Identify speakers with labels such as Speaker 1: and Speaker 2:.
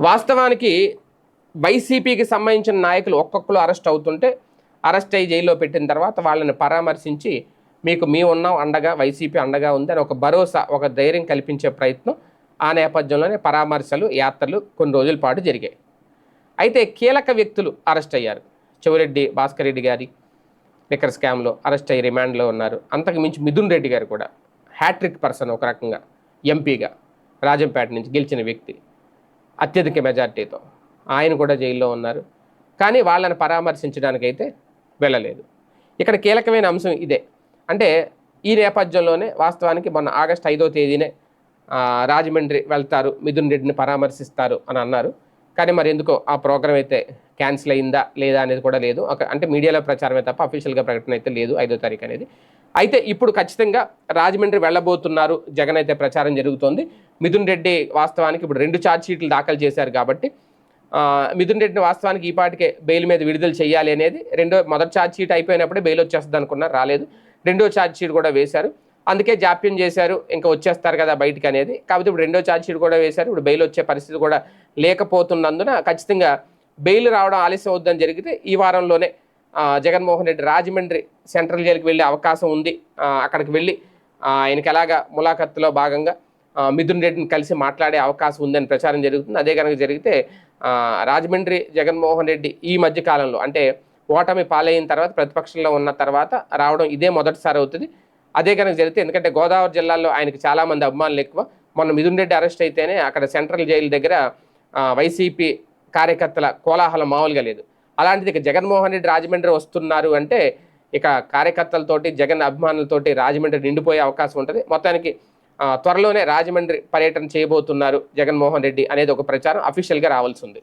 Speaker 1: వాస్తవానికి వైసీపీకి సంబంధించిన నాయకులు ఒక్కొక్కరు అరెస్ట్ అవుతుంటే అరెస్ట్ అయ్యి జైల్లో పెట్టిన తర్వాత వాళ్ళని పరామర్శించి మీకు మీ ఉన్నాం అండగా వైసీపీ అండగా ఉంది అని ఒక భరోసా ఒక ధైర్యం కల్పించే ప్రయత్నం ఆ నేపథ్యంలోనే పరామర్శలు యాత్రలు కొన్ని రోజుల పాటు జరిగాయి. అయితే కీలక వ్యక్తులు అరెస్ట్ అయ్యారు. చెవిరెడ్డి భాస్కర్ రెడ్డి గారి లిక్కర్ స్కామ్లో అరెస్ట్ అయ్యి రిమాండ్లో ఉన్నారు. అంతకు మించి మిథున్ రెడ్డి గారు కూడా హ్యాట్రిక్ పర్సన్ ఒక రకంగా ఎంపీగా రాజంపేట నుంచి గెలిచిన వ్యక్తి. అత్యధిక మెజార్టీతో. ఆయన కూడా జైల్లో ఉన్నారు. కానీ వాళ్ళని పరామర్శించడానికైతే వెళ్ళలేదు. ఇక్కడ కీలకమైన అంశం ఇదే. అంటే ఈ నేపథ్యంలోనే వాస్తవానికి మొన్న ఆగస్టు ఐదో తేదీనే రాజమండ్రి వెళ్తారు మిథున్ రెడ్డిని పరామర్శిస్తారు అని అన్నారు. కానీ మరి ఎందుకో ఆ ప్రోగ్రామ్ అయితే క్యాన్సిల్ అయిందా లేదా అనేది కూడా లేదు. ఒక అంటే మీడియాలో ప్రచారమే తప్ప అఫీషియల్గా ప్రకటన అయితే లేదు ఐదో తారీఖు అనేది. అయితే ఇప్పుడు ఖచ్చితంగా రాజమండ్రి వెళ్ళబోతున్నారు జగన్ అయితే ప్రచారం జరుగుతోంది. మిథున్ రెడ్డి వాస్తవానికి ఇప్పుడు రెండు ఛార్జ్ షీట్లు దాఖలు చేశారు కాబట్టి మిథున్ రెడ్డిని వాస్తవానికి ఈ పాటికే బెయిల్ మీద విడుదల చేయాలి అనేది రెండో మొదటి ఛార్జ్ షీట్ అయిపోయినప్పుడే బెయిల్ వచ్చేస్తుంది అనుకున్నారు రాలేదు. రెండో ఛార్జ్ షీట్ కూడా వేశారు. అందుకే జాప్యం చేశారు ఇంకా వచ్చేస్తారు కదా బయటికి అనేది. కాకపోతే ఇప్పుడు రెండో ఛార్జ్ షీట్ కూడా వేశారు ఇప్పుడు బెయిల్ వచ్చే పరిస్థితి కూడా లేకపోతున్నందున ఖచ్చితంగా బెయిల్ రావడం ఆలస్యం అవుద్దని జరిగితే ఈ వారంలోనే జగన్మోహన్ రెడ్డి రాజమండ్రి సెంట్రల్ జైలుకి వెళ్ళే అవకాశం ఉంది. అక్కడికి వెళ్ళి ఆయనకి ఎలాగా ములాఖత్తులో భాగంగా మిథున్ రెడ్డిని కలిసి మాట్లాడే అవకాశం ఉందని ప్రచారం జరుగుతుంది. అదే కనుక జరిగితే రాజమండ్రి జగన్మోహన్ రెడ్డి ఈ మధ్య కాలంలో అంటే ఓటమి పాలైన తర్వాత ప్రతిపక్షంలో ఉన్న తర్వాత రావడం ఇదే మొదటిసారి అవుతుంది. అదే కనుక జరిగితే ఎందుకంటే గోదావరి జిల్లాలో ఆయనకి చాలామంది అభిమానులు ఎక్కువ. మొన్న మిథున్ రెడ్డి అరెస్ట్ అయితేనే అక్కడ సెంట్రల్ జైలు దగ్గర వైసీపీ కార్యకర్తల కోలాహలం మామూలుగా లేదు. అలాంటిది ఇక జగన్మోహన్ రెడ్డి రాజమండ్రి వస్తున్నారు అంటే ఇక కార్యకర్తలతోటి జగన్ అభిమానులతోటి రాజమండ్రి నిండిపోయే అవకాశం ఉంటుంది. మొత్తానికి త్వరలోనే రాజమండ్రి పర్యటన చేయబోతున్నారు జగన్మోహన్ రెడ్డి అనేది ఒక ప్రచారం అఫీషియల్గా రావాల్సి ఉంది.